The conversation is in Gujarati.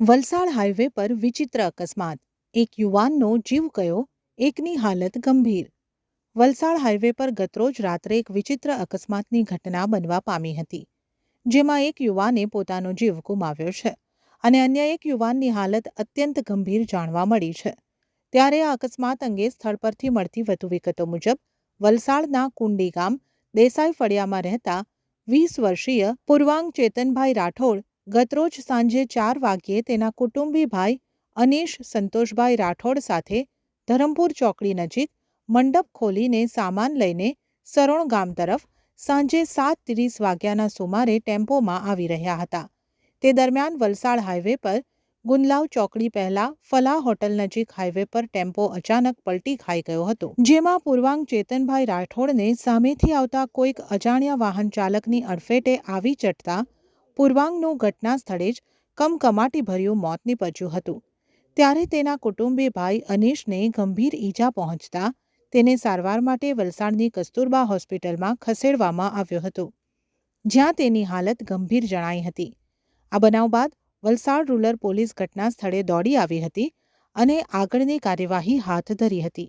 વલસાડ હાઈવે પર વિચિત્ર અકસ્માત. એક યુવાનનો જીવ ગયો, એકની હાલત ગંભીર. વલસાડ હાઈવે પર ગતરોજ રાત્રે એક વિચિત્ર અકસ્માતની ઘટના બનવા પામી હતી, જેમાં એક યુવાને પોતાનો જીવ ગુમાવ્યો છે અને અન્ય એક યુવાનની હાલત અત્યંત ગંભીર જાણવા મળી છે. ત્યારે આ અકસ્માત અંગે સ્થળ પરથી મળતી વધુ વિગતો મુજબ, વલસાડના કુંડી ગામ દેસાઈ ફળિયામાં રહેતા વીસ વર્ષીય પૂર્વાંગ ચેતનભાઈ રાઠોડ ગતરોજ સાંજે ચાર વાગ્યે તેના કુટુંબી ભાઈ અનીશ, સંતોષભાઈ રાઠોડ સાથે ધરમપુર ચોકડી નજીક મંડપ ખોલીને સામાન લઈને સરોણ ગામ તરફ સાંજે સાત ત્રીસ વાગ્યાના સુમારે ટેમ્પોમાં આવી રહ્યા હતા. તે દરમિયાન વલસાડ હાઈવે પર ગુંદલાવ ચોકડી પહેલા ફલાહ હોટલ નજીક હાઈવે પર ટેમ્પો અચાનક પલટી ખાઈ ગયો હતો, જેમાં પૂર્વાંગ ચેતનભાઈ રાઠોડને સામેથી આવતા કોઈક અજાણ્યા વાહન ચાલકની અડફેટે આવી ચડતા પૂર્વાંગનું ઘટના સ્થળે જ કમકમાટીભર્યું મોત નીપજ્યું હતું. ત્યારે તેના કુટુંબી ભાઈ અનીશને ગંભીર ઈજા પહોંચતા તેને સારવાર માટે વલસાડની કસ્તુરબા હોસ્પિટલમાં ખસેડવામાં આવ્યો હતો. જ્યાં તેની હાલત ગંભીર જણાઈ હતી. આ બનાવ બાદ વલસાડ રૂરલ પોલીસ ઘટના સ્થળે દોડી આવી હતી અને આગળની કાર્યવાહી હાથ ધરી હતી.